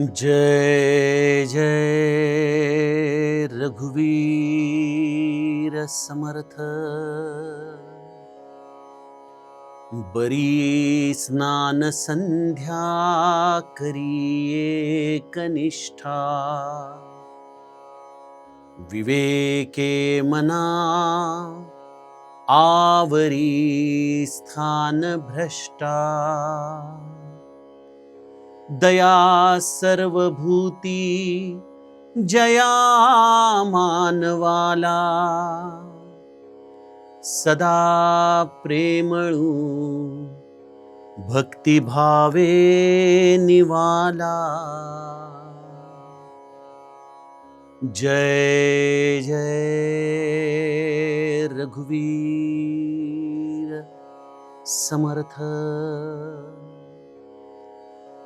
जय जय रघुवीर समर्थ। बरी स्नान संध्या करिये कनिष्ठा। विवेके मना आवरी स्थान भ्रष्टा। दया सर्वभूती जया मानवाला। सदा प्रेमळू भक्तिभावे निवाला। जय जय रघुवीर समर्थ।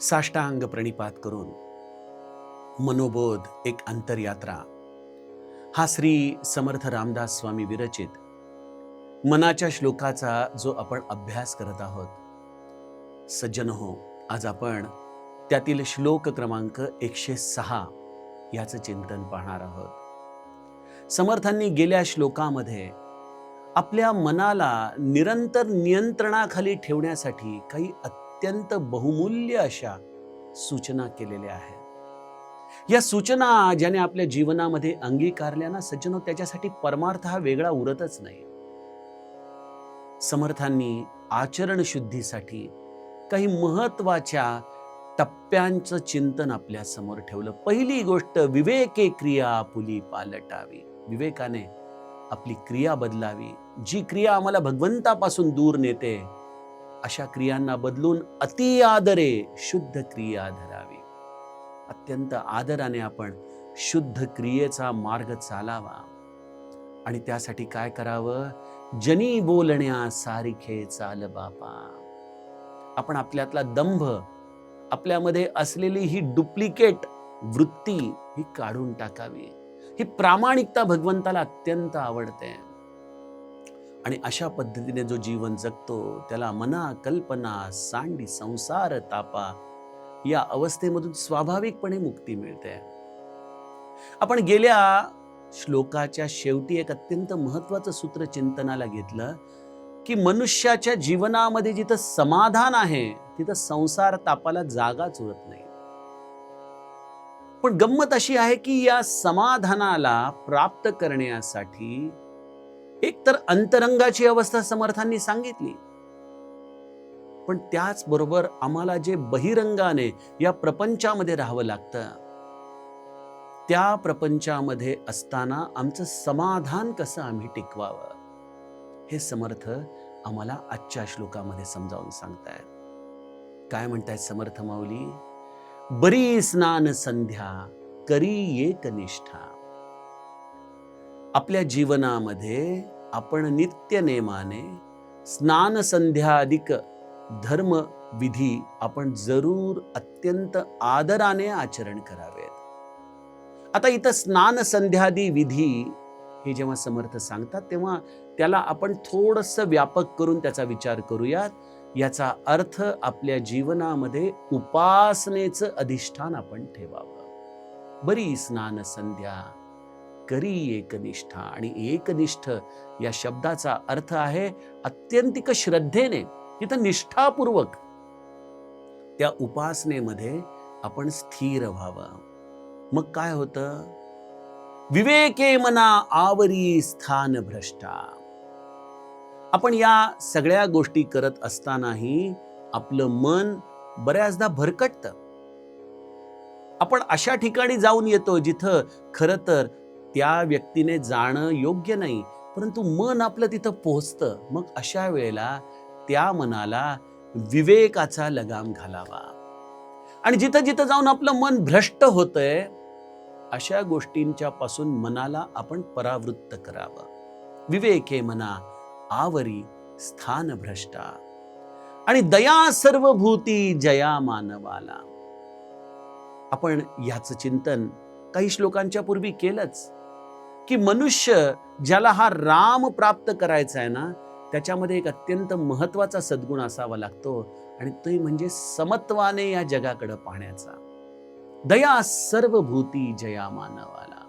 साष्टांग प्रणिपात करून मनोबोध एक अंतरयात्रा. हा श्री समर्थ रामदास स्वामी विरचित मनाच्या श्लोकाचा जो आपण अभ्यास करत आहोत. सज्जन हो आज आपण त्यातील श्लोक क्रमांक एकशे सहा याचं चिंतन पाहणार आहोत. समर्थांनी गेल्या श्लोकामध्ये आपल्या मनाला निरंतर नियंत्रणाखाली ठेवण्यासाठी काही अत्यंत बहुमूल्य अशा सूचना केलेल्या आहेत. या सूचना ज्याने आपल्या जीवनामध्ये अंगीकारल्या ना सज्जनो त्याच्यासाठी परमार्थ हा वेगळा उरतच नाही. समर्थांनी आचरण शुद्धीसाठी काही महत्त्वाच्या टप्प्यांचं चिंतन आपल्यासमोर ठेवलं. पहिली गोष्ट विवेके क्रिया पुली पालटावी. विवेकाने आपली क्रिया बदलावी. जी क्रिया आम्हाला भगवंतापासून दूर नेते अशा क्रियांना बदलून अति आदरे शुद्ध क्रिया धरावी. अत्यंत आदराने आपण शुद्ध क्रियेचा मार्ग चालावा. आणि त्यासाठी काय करावं? जनी बोलण्या सारखे चाल बापा. आपण आपल्यातला दंभ आपल्यामध्ये असलेली ही डुप्लिकेट वृत्ती ही काढून टाकावी. ही प्रामाणिकता भगवंताला अत्यंत आवडते. आणि अशा पद्धतीने जो जीवन जगतो त्याला मना कल्पना सांडी संसार तापा या अवस्थेमधून स्वाभाविकपणे मुक्ती मिळते. आपण गेल्या श्लोकाच्या शेवटी एक अत्यंत महत्वाचं सूत्र चिंतनाला घेतलं की मनुष्याच्या जीवनामध्ये जिथं समाधान आहे तिथं संसार तापाला जागाच उरत नाही. पण गंमत अशी आहे की या समाधानाला प्राप्त करण्यासाठी एक तर अंतरंगाची अवस्था समर्थांनी सांगितली. पण त्याचबरोबर आम्हाला जे बहिरंगाने या प्रपंचामध्ये राहावं लागतं त्या प्रपंचामध्ये असताना आमचं समाधान कसं आम्ही टिकवावं? हे समर्थ आम्हाला आजच्या श्लोकामध्ये समजावून सांगतायत. काय म्हणतायत समर्थ माऊली? बरी स्नान संध्या करी एक निष्ठा. आपल्या जीवनामध्ये आपण नित्य नेमाने स्नान संध्याधिक धर्म विधी आपण जरूर अत्यंत आदराने आचरण करावेत. आता इथं स्नान संध्यादी विधी हे जेव्हा समर्थ सांगतात तेव्हा त्याला आपण थोडस व्यापक करून त्याचा विचार करूयात. याचा अर्थ आपल्या जीवनामध्ये उपासनेचं अधिष्ठान आपण ठेवावं. बरी स्नान संध्या करी एकनिष्ठा. आणि एकनिष्ठ या शब्दाचा अर्थ आहे अत्यंतिक श्रद्धेने तिथं निष्ठापूर्वक. त्या उपासनेमध्ये आपण स्थिर व्हावं. मग काय होतं? विवेके मना आवरी स्थान भ्रष्टा. आपण या सगळ्या गोष्टी करत असतानाही आपलं मन बऱ्याचदा भरकटतं. आपण अशा ठिकाणी जाऊन येतो जिथं खरं तर त्या व्यक्तीने जाणं योग्य नाही परंतु मन आपलं तिथं पोहोचतं. मग अशा वेळेला त्या मनाला विवेकाचा लगाम घालावा. आणि जिथं जिथं जाऊन आपलं मन भ्रष्ट होतंय अशा गोष्टींच्या पासून मनाला आपण परावृत्त करावं. विवेक हे मना आवरी स्थान भ्रष्टा. आणि दया सर्व भूती जया मानवाला. आपण याचं चिंतन काही श्लोकांच्या पूर्वी केलंच. की मनुष्य ज्याला हा राम प्राप्त करायचा आहे ना त्याच्यामध्ये एक अत्यंत महत्त्वाचा सद्गुण असावा लागतो आणि तो म्हणजे समत्वाने या जगाकडे पाहण्याचा. दया सर्व भूती जया मानवाला.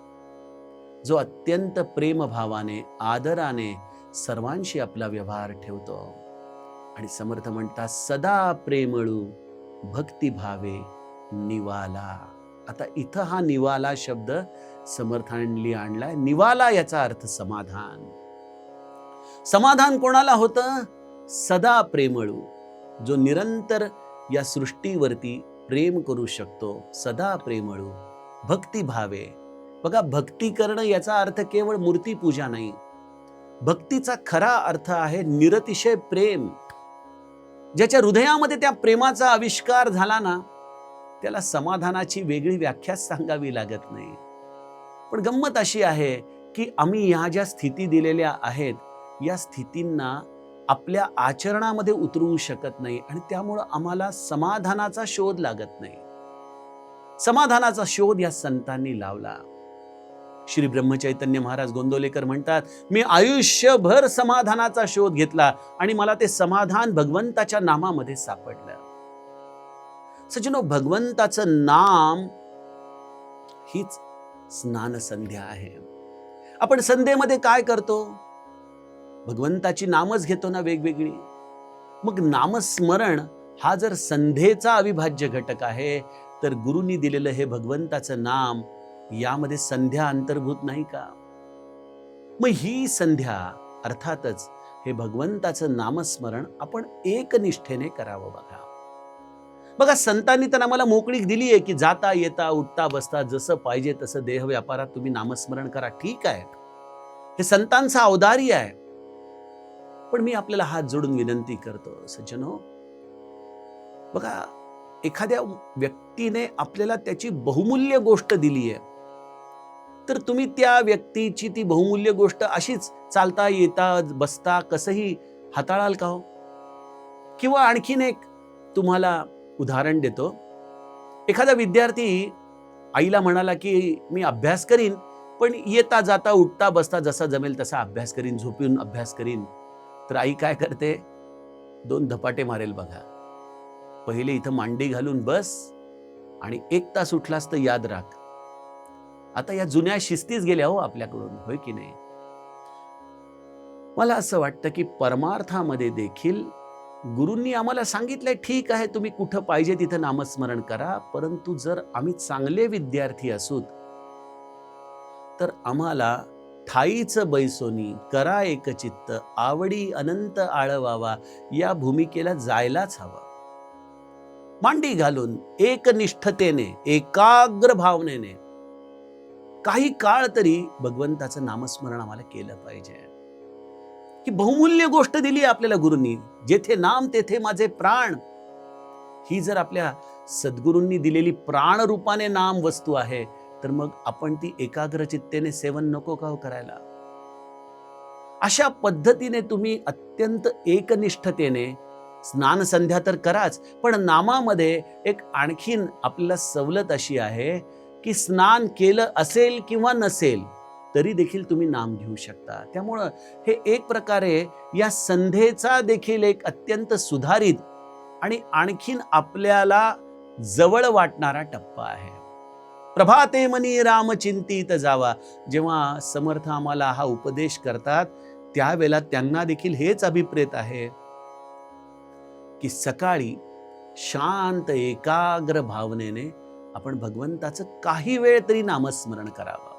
जो अत्यंत प्रेमभावाने आदराने सर्वांशी आपला व्यवहार ठेवतो आणि समर्थ म्हणतात सदा प्रेमळू भक्तिभावे निवाला. आता इथं हा निवाला शब्द समर्थांनी आणलाय. निवाला याचा अर्थ समाधान. समाधान कोणाला होतं? सदा प्रेमळू. जो निरंतर या सृष्टीवरती प्रेम करू शकतो सदा प्रेमळू. भक्तिभावे बघा भक्ती करणं याचा अर्थ केवळ मूर्तीपूजा नाही. भक्तीचा खरा अर्थ आहे निरतिशय प्रेम. ज्याच्या हृदयामध्ये त्या प्रेमाचा आविष्कार झाला ना त्याला समाधानाची वेगळी व्याख्याच सांगावी लागत नाही. पण गंमत अशी आहे की आम्ही ह्या ज्या स्थिती दिलेल्या आहेत या स्थितींना आपल्या आचरणामध्ये उतरवू शकत नाही आणि त्यामुळं आम्हाला समाधानाचा शोध लागत नाही. समाधानाचा शोध या संतांनी लावला. श्री ब्रह्मचैतन्य महाराज गोंदोलेकर म्हणतात मी आयुष्यभर समाधानाचा शोध घेतला आणि मला ते समाधान भगवंताच्या नामामध्ये सापडलं. सजनो भगवंताचं नाम हीच स्नान संध्या आहे. आपण संध्येमध्ये काय करतो? भगवंताची नामच घेतो ना वेगवेगळी. मग नामस्मरण हा जर संध्येचा अविभाज्य घटक आहे तर गुरुंनी दिलेलं हे भगवंताचं नाम यामध्ये संध्या अंतर्भूत नाही का? मग ही संध्या अर्थातच हे भगवंताचं नामस्मरण आपण एकनिष्ठेने करावं बघा. बघा संतांनी तर आम्हाला मोकळीक दिली आहे की जाता येता उठता बसता जसं पाहिजे तसं देह व्यापारात तुम्ही नामस्मरण करा. ठीक आहे. हे संतांचा अवदारी आहे. पण मी आपल्याला हात जोडून विनंती करतो सज्जनो. बघा एखाद्या व्यक्तीने आपल्याला त्याची बहुमूल्य गोष्ट दिली आहे तर तुम्ही त्या व्यक्तीची ती बहुमूल्य गोष्ट अशीच चालता येता बसता कसंही हाताळाल का हो? किंवा आणखीन एक तुम्हाला उदाहरण देतो. एखादा विद्यार्थी आईला म्हणाला की मी अभ्यास करीन पण येता जाता उठता बसता जसा जमेल तसा अभ्यास करीन झोपून अभ्यास करीन. तर आई काय करते? दोन धपाटे मारेल बघा. पहिले इथं मांडी घालून बस आणि एक तास उठलास तर याद राख. आता या जुन्या शिस्तीच गेल्या हो आपल्याकडून होय की नाही? मला असं वाटतं की परमार्थामध्ये देखील गुरूंनी आम्हाला सांगितलंय ठीक आहे तुम्ही कुठं पाहिजे तिथं नामस्मरण करा परंतु जर आम्ही चांगले विद्यार्थी असूत तर आम्हाला ठाईचं बैसोनी करा एकचित्त आवडी अनंत आळवावा या भूमिकेला जायलाच हवा. मांडी घालून एकनिष्ठतेने एकाग्र भावनेने काही काळ तरी भगवंताचं नामस्मरण आम्हाला केलं पाहिजे. ही बहुमूल्य गोष्ट दिली आपल्याला गुरुंनी. जेथे नाम तेथे माझे प्राण. ही जर आपल्या सद्गुरूंनी दिलेली प्राण रूपाने नाम वस्तू आहे तर मग आपण ती एकाग्र चित्तेने सेवन नको का हो करायला? अशा पद्धतीने तुम्ही अत्यंत एकनिष्ठतेने स्नान संध्या तर कराच पण नामामध्ये एक आणखीन आपल्याला सवलत अशी आहे की स्नान केलं असेल किंवा नसेल तरी देखील तुम्ही नाम घेऊ शकता. त्यामुळं हे एक प्रकारे या संधेचा देखील एक अत्यंत सुधारित आणि आणखीन आपल्याला जवळ वाटणारा टप्पा आहे. प्रभाते मनी राम चिंतीत जावा. जेव्हा समर्थ आम्हाला हा उपदेश करतात त्यावेळेला त्यांना देखील हेच अभिप्रेत आहे की सकाळी शांत एकाग्र भावनेने आपण भगवंताचं काही वेळ तरी नामस्मरण करावं.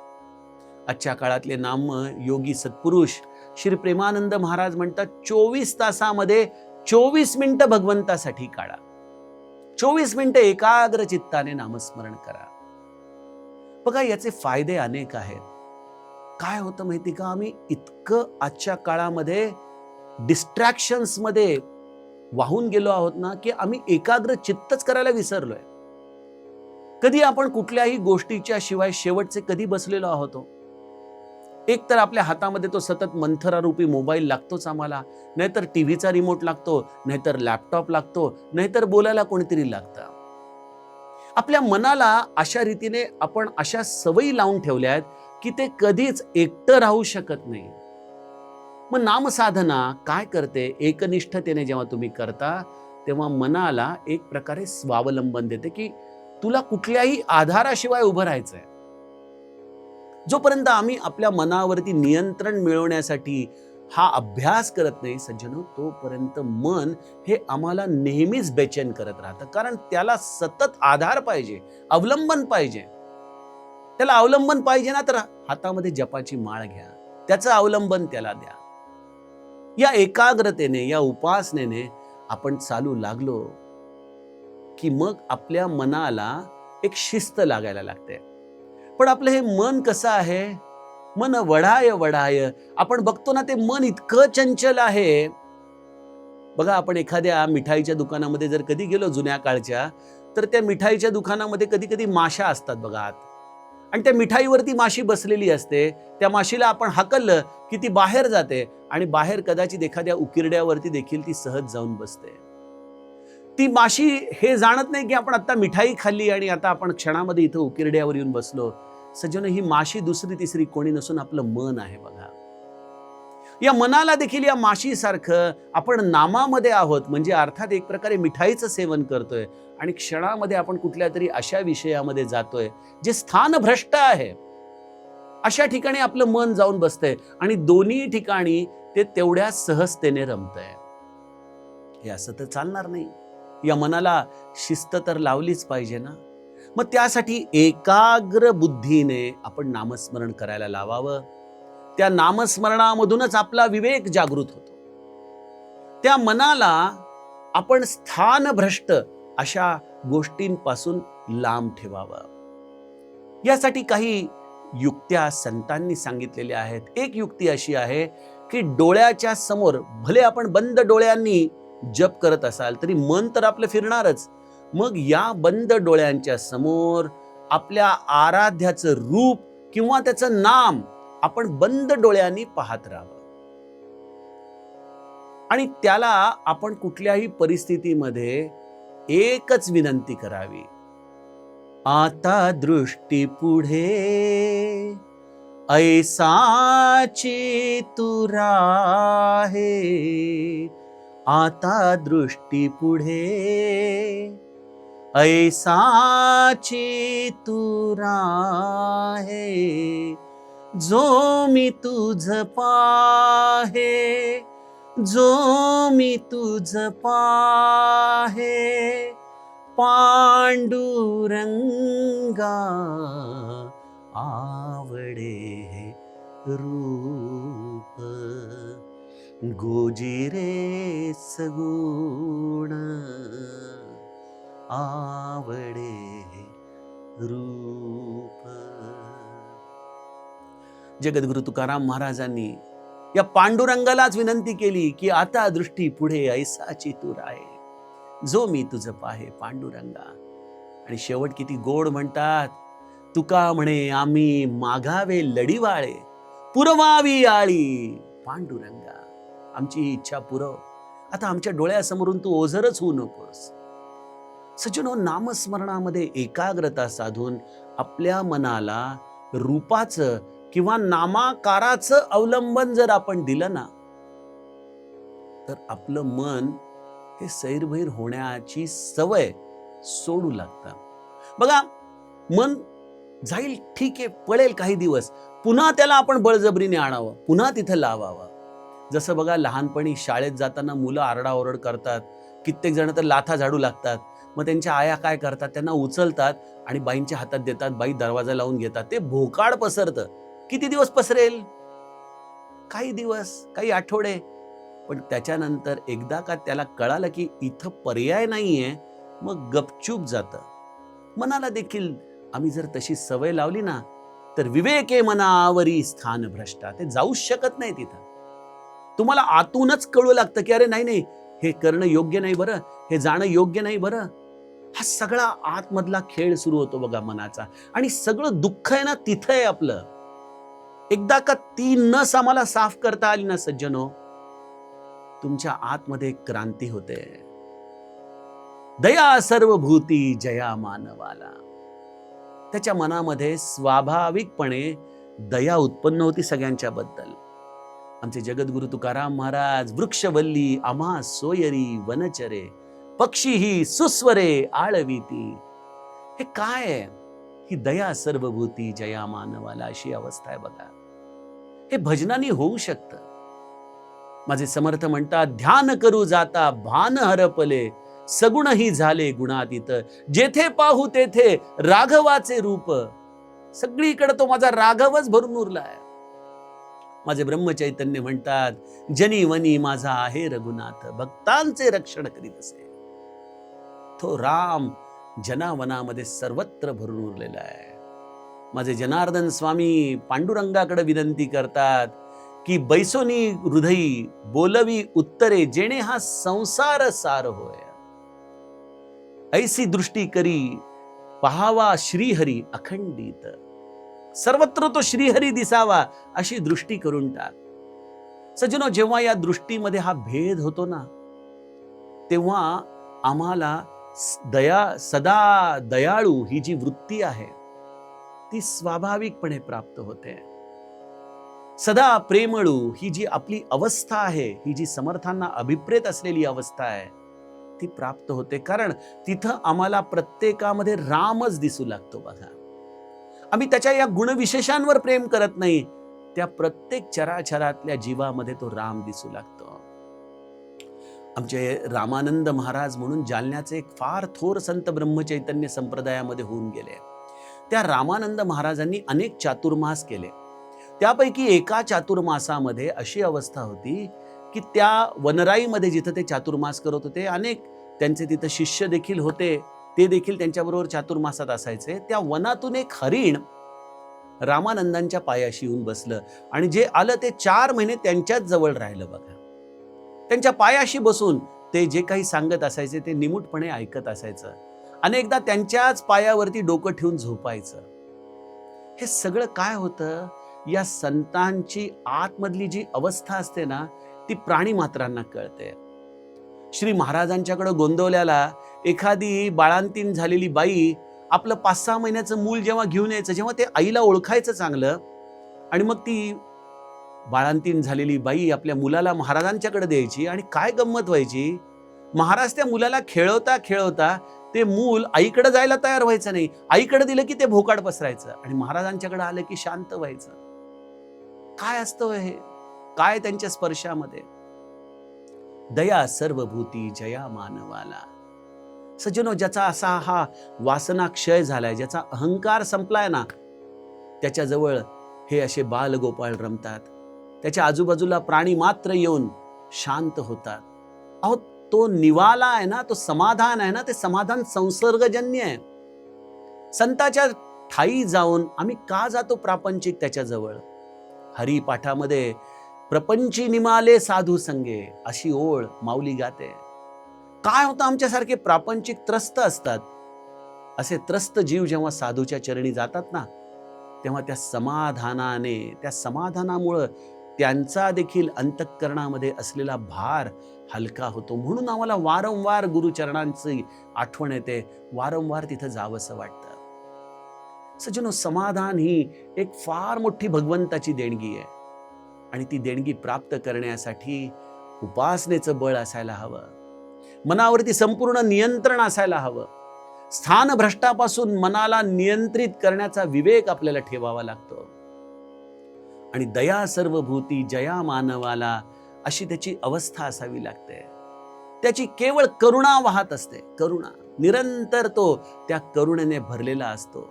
आजच्या काळातले नाम योगी सत्पुरुष श्री प्रेमानंद महाराज म्हणतात चोवीस तासामध्ये चोवीस मिनिटं भगवंतासाठी काढा. चोवीस मिनिटं एकाग्र चित्ताने नामस्मरण करा. बघा याचे फायदे अनेक आहेत. काय होतं माहिती का? आम्ही इतकं आजच्या काळामध्ये डिस्ट्रॅक्शन्समध्ये वाहून गेलो आहोत ना की आम्ही एकाग्र चित्तच करायला विसरलोय. कधी आपण कुठल्याही गोष्टीच्या शिवाय शेवटचे कधी बसलेलो आहोत हो? एक तर आपल्या हातामध्ये तो सतत मंथरारूपी मोबाईल लागतोच आम्हाला. नाहीतर टीव्हीचा रिमोट लागतो नाहीतर लॅपटॉप लागतो नाहीतर बोलायला कोणीतरी लागतं. आपल्या मनाला अशा रीतीने आपण अशा सवयी लावून ठेवल्या आहेत की ते कधीच एकटं राहू शकत नाही. मग नामसाधना काय करते? एकनिष्ठतेने जेव्हा तुम्ही करता तेव्हा मनाला एक प्रकारे स्वावलंबन देते की तुला कुठल्याही आधाराशिवाय उभं राहायचंय. जोपर्यंत आम्ही आपल्या मनावरती नियंत्रण मिळवण्यासाठी हा अभ्यास करत नाही सज्जनो तोपर्यंत मन हे आम्हाला नेहमीच बेचैन करत राहतं. कारण त्याला सतत आधार पाहिजे अवलंबन पाहिजे. त्याला अवलंबन पाहिजे ना तर हातामध्ये जपाची माळ घ्या. त्याचं अवलंबन त्याला द्या. या एकाग्रतेने या उपासनेने आपण चालू लागलो की मग आपल्या मनाला एक शिस्त लागायला लागते. पण आपलं हे मन कसं आहे? मन वढाय वढाय. आपण बघतो ना ते मन इतकं चंचल आहे. बघा आपण एखाद्या मिठाईच्या दुकानामध्ये जर कधी गेलो जुन्या काळच्या तर त्या मिठाईच्या दुकानामध्ये कधी कधी माशा असतात बघा आत. आणि त्या मिठाईवरती माशी बसलेली असते. त्या माशीला आपण हाकललं की ती बाहेर जाते आणि बाहेर कदाचित एखाद्या उकिरड्यावरती देखील ती सहज जाऊन बसते. ती माशी हे जाणत नाही की आपण आता मिठाई खाल्ली आणि आता आपण क्षणामध्ये इथं उकिरड्यावर येऊन बसलो. सज्जन ही माशी दुसरी तिसरी कोणी नसून आपलं मन आहे बघा. या मनाला देखील या माशीसारखं आपण नामामध्ये आहोत म्हणजे अर्थात एक प्रकारे मिठाईचं सेवन करतोय आणि क्षणामध्ये आपण कुठल्या तरी अशा विषयामध्ये जातोय जे स्थान भ्रष्ट आहे. अशा ठिकाणी आपलं मन जाऊन बसतंय आणि दोन्ही ठिकाणी ते तेवढ्या सहजतेने रमतंय. हे असं तर चालणार नाही. या मनाला शिस्त तर लावलीच पाहिजे ना? मग त्यासाठी एकाग्र बुद्धीने आपण नामस्मरण करायला लावावं. त्या नामस्मरणामधूनच आपला विवेक जागृत होतो. त्या मनाला आपण स्थानभ्रष्ट अशा गोष्टींपासून लांब ठेवावं. यासाठी काही युक्त्या संतांनी सांगितलेल्या आहेत. एक युक्ती अशी आहे की डोळ्याच्या समोर भले आपण बंद डोळ्यांनी जप करत असाल तरी मन तर आपलं फिरणारच. मग या बंद डोळ्यांच्या समोर आपल्या आराध्याचं रूप किंवा त्याचं नाम आपण बंद डोळ्यांनी पाहत राहावं. आणि त्याला आपण कुठल्याही परिस्थितीमध्ये एकच विनंती करावी. आता दृष्टी पुढे ऐसाची तुरा आहे आता दृष्टी पुढे ऐसाची तुरा आहे जो मी तुझ पाहे जो मी तुझ पाहे पांडुरंगा आवडे रूप गोजिरे सगुण। आवडे रूप. जगद्गुरु तुकाराम महाराजांनी या पांडुरंगालाच विनंती केली की आता दृष्टी पुढे ऐसाची तूर आहे जो मी तुझं पाहे पांडुरंगा. आणि शेवट किती गोड म्हणतात तुका म्हणे आम्ही मागावे लढीवाळे पुरवावी आळी पांडुरंगा. आमची इच्छा पुरव. आता आमच्या डोळ्यासमोरून तू ओझरच होऊ नकोस. सज्जनो नामस्मरणामध्ये एकाग्रता साधून आपल्या मनाला रूपाचं किंवा नामाकाराचं अवलंबन जर आपण दिलं ना तर आपलं मन हे सैरभैर होण्याची सवय सोडू लागतं. बघा मन जाईल ठीक आहे पळेल काही दिवस. पुन्हा त्याला आपण बळजबरीने आणावं पुन्हा तिथं लावावं. जसं बघा लहानपणी शाळेत जाताना मुलं आरडाओरड करतात कित्येक जण तर लाथा झाडू लागतात. मग त्यांच्या आया काय करतात? त्यांना उचलतात आणि बाईंच्या हातात देतात. बाई दरवाजा लावून घेतात. ते भोकाड पसरतं. किती दिवस पसरेल? काही दिवस काही आठवडे. पण त्याच्यानंतर एकदा का त्याला कळालं की इथं पर्याय नाहीये मग गपचूप जातं. मनाला देखील आम्ही जर तशी सवय लावली ना तर विवेके मनावरी स्थान भ्रष्टा. ते जाऊच शकत नाही तिथं. तुम्हाला आतूनच कळू लागतं की अरे नाही नाही हे करणं योग्य नाही बरं हे जाणं योग्य नाही बरं. हा सगळा आतमधला खेळ सुरू होतो बघा मनाचा. आणि सगळं दुःख आहे ना तिथं आहे आपलं. एकदा का ती नस आम्हाला साफ करता आली ना सज्जनो तुमच्या आतमध्ये क्रांती होते. दया सर्व भूती जया मानवाला. त्याच्या मनामध्ये स्वाभाविकपणे दया उत्पन्न होती सगळ्यांच्या बद्दल आमचे जगद्गुरु तुकाराम महाराज वृक्षवल्ली आम्हा सोयरी वनचरे पक्षी ही सुस्वरे आळवीती. हे काय आहे? ही दया सर्वभूती जया मानवाला अशी अवस्था आहे बघा. हे भजनानी होऊ शकतं. माझे समर्थ म्हणतात ध्यान करू जाता भान हरपले सगुणही झाले गुणातीत. जेथे पाहू तेथे राघवाचे रूप. सगळीकडे तो माझा राघवच भरून उरलाय माझे ब्रह्मचैतन्य म्हणतात जनी वनी माझा आहे रघुनाथ भक्तांचे रक्षण करीत असे. तो राम जनावनामध्ये सर्वत्र भरून उरलेला आहे. माझे जनार्दन स्वामी पांडुरंगाकडे विनंती करतात की बैसोनी हृदयी बोलवी उत्तरे जेणे हा संसार सार होय. ऐसी दृष्टी करी पहावा श्रीहरी अखंडित. सर्वत्र तो श्रीहरी दिसावा अशी दृष्टी करून टाक. सजनो जेव्हा या दृष्टीमध्ये हा भेद होतो ना तेव्हा आम्हाला दया सदा दयाळू ही जी वृत्ती आहे ती स्वाभाविकपणे प्राप्त होते. सदा प्रेमळू ही जी आपली अवस्था आहे ही जी समर्थांना अभिप्रेत असलेली अवस्था आहे ती प्राप्त होते. कारण तिथं आम्हाला प्रत्येकामध्ये रामच दिसू लागतो बघा. आम्ही त्याच्या या गुणविशेषांवर प्रेम करत नाही त्या प्रत्येक चराचरातल्या जीवामध्ये तो राम दिसू लागतो. आमचे रामानंद महाराज म्हणून जालन्याचे एक फार थोर संत ब्रह्मचैतन्य संप्रदायामध्ये होऊन गेले. त्या रामानंद महाराजांनी अनेक चातुर्मास केले. त्यापैकी एका चातुर्मासामध्ये अशी अवस्था होती की त्या वनराईमध्ये जिथं ते चातुर्मास करत होते अनेक त्यांचे तिथं शिष्य देखील होते ते देखील त्यांच्याबरोबर चातुर्मासात असायचे. त्या वनातून एक हरिण रामानंदांच्या पायाशी येऊन बसलं आणि जे आलं ते चार महिने त्यांच्याच जवळ राहिलं बघा. त्यांच्या पायाशी बसून ते जे काही सांगत असायचे ते निमूटपणे ऐकत असायचं. अनेकदा त्यांच्याच पायावरती डोकं ठेवून झोपायचं. हे सगळं काय होतं? या संतांची आतमधली जी अवस्था असते ना ती प्राणी मात्रांना कळते. श्री महाराजांच्याकडं गोंदवल्याला एखादी बाळांतीन झालेली बाई आपलं पाच सहा महिन्याचं मूल जेव्हा घेऊन यायचं जेव्हा ते आईला ओळखायचं चांगलं आणि मग ती बाळांतीन झालेली बाई आपल्या मुलाला महाराजांच्याकडे द्यायची आणि काय गंमत व्हायची? महाराज त्या मुलाला खेळवता खेळवता ते मूल आईकडे जायला तयार व्हायचं नाही. आईकडे दिलं की ते भोकाड पसरायचं आणि महाराजांच्याकडे आलं की शांत व्हायचं. काय असतं हे? काय त्यांच्या स्पर्शामध्ये? दया सर्वभूती जया मानवाला. सज्जनो ज्याचा असा हा वासना क्षय झालाय ज्याचा अहंकार संपलाय ना त्याच्याजवळ हे असे बालगोपाळ रमतात. त्याच्या आजूबाजूला प्राणी मात्र येऊन शांत होतात. अहो तो निवाला आहे ना तो समाधान आहे ना ते समाधान संसर्गजन्य आहे. संताच्या ठाई जाऊन आम्ही का जातो प्रापंचिक त्याच्याजवळ? हरिपाठामध्ये प्रपंची निमाले साधू संगे अशी ओळ माऊली गाते. काय होतं आमच्यासारखे प्रापंचिक त्रस्त असतात? असे त्रस्त जीव जेव्हा साधूच्या चरणी जातात ना तेव्हा त्या समाधानाने त्या समाधानामुळं त्यांचा देखील अंतःकरणामध्ये असलेला भार हलका होतो. म्हणून आम्हाला वारंवार गुरुचरणांची आठवण येते. वारंवार तिथं जावंसं वाटतं. सजनो समाधान ही एक फार मोठी भगवंताची देणगी आहे. आणि ती देणगी प्राप्त करण्यासाठी उपासनेचं बळ असायला हवं. मनावरती संपूर्ण नियंत्रण असायला हवं. स्थान भ्रष्टापासून मनाला नियंत्रित करण्याचा विवेक आपल्याला ठेवावा लागतो. आणि दया सर्वभूती जया मानवाला अशी त्याची अवस्था असावी लागते. त्याची केवळ करुणा वाहत असते करुणा. निरंतर तो त्या करुणेने भरलेला असतो.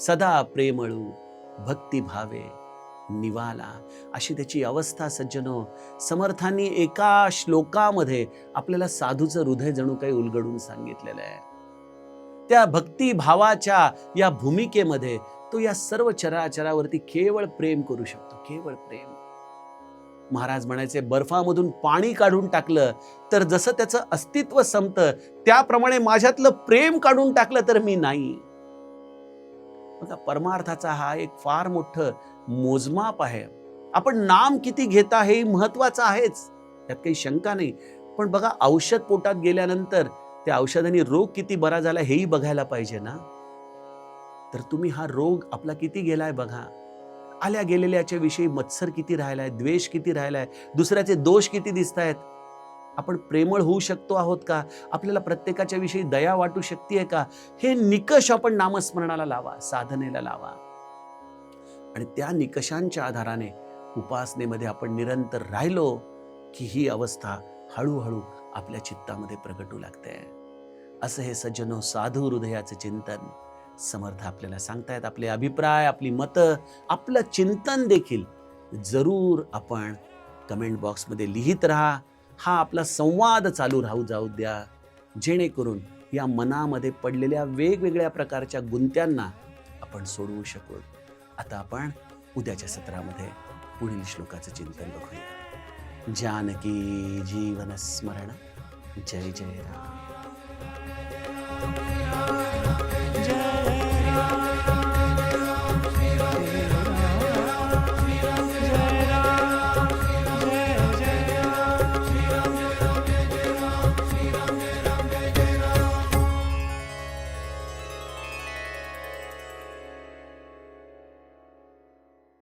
सदा प्रेमळू भक्तिभावे निवाला अशी त्याची अवस्था सज्जनो समर्थांनी एका श्लोकामध्ये आपल्याला साधूचं हृदय जणू काही उलगडून सांगितलेलं आहे. त्या भक्तिभावाच्या या भूमिकेमध्ये तो या सर्व चराचरावरती केवळ प्रेम करू शकतो केवळ प्रेम. महाराज म्हणायचे बर्फामधून पाणी काढून टाकलं तर जसं त्याचं अस्तित्व संपतं त्याप्रमाणे माझ्यातलं प्रेम काढून टाकलं तर मी नाही. बघा परमार्थाचा हा एक फार मोठं मोजमाप आहे. आपण नाम किती घेता हे महत्वाचं आहेच. त्यात काही शंका नाही. पण बघा औषध पोटात गेल्यानंतर त्या औषधाने रोग किती बरा झाला हेही बघायला पाहिजे ना? तर तुम्ही हा रोग आपला किती गेलाय बघा. आल्या गेलेल्याच्या विषयी मत्सर किती राहिलाय द्वेष किती राहिलाय दुसऱ्याचे दोष किती दिसत आहेत आपण प्रेमळ होऊ शकतो आहोत का? आपल्याला प्रत्येकाच्या विषयी दया वाटू शकते का? हे निकष आपण नामस्मरणाला लावा साधनेला लावा. आणि त्या निकषांच्या आधाराने उपासनेमध्ये आपण निरंतर राहिलो की ही अवस्था हळूहळू आपल्या चित्तामध्ये प्रगटू लागते. असं हे सज्जनो साधू हृदयाचं चिंतन. समर्थ आपल्याला सांगतायत आपले अभिप्राय आपली मतं आपलं चिंतन देखील. जरूर आपण कमेंट बॉक्समध्ये लिहित राहा. हा आपला संवाद चालू राहू जाऊ द्या. जेणेकरून या मनामध्ये पडलेल्या वेगवेगळ्या प्रकारच्या गुंत्यांना आपण सोडवू शकू. आता आपण उद्याच्या सत्रामध्ये पुढील श्लोकाचं चिंतन बघूया. जानकी जीवन स्मरण. जय जय राम जय राम.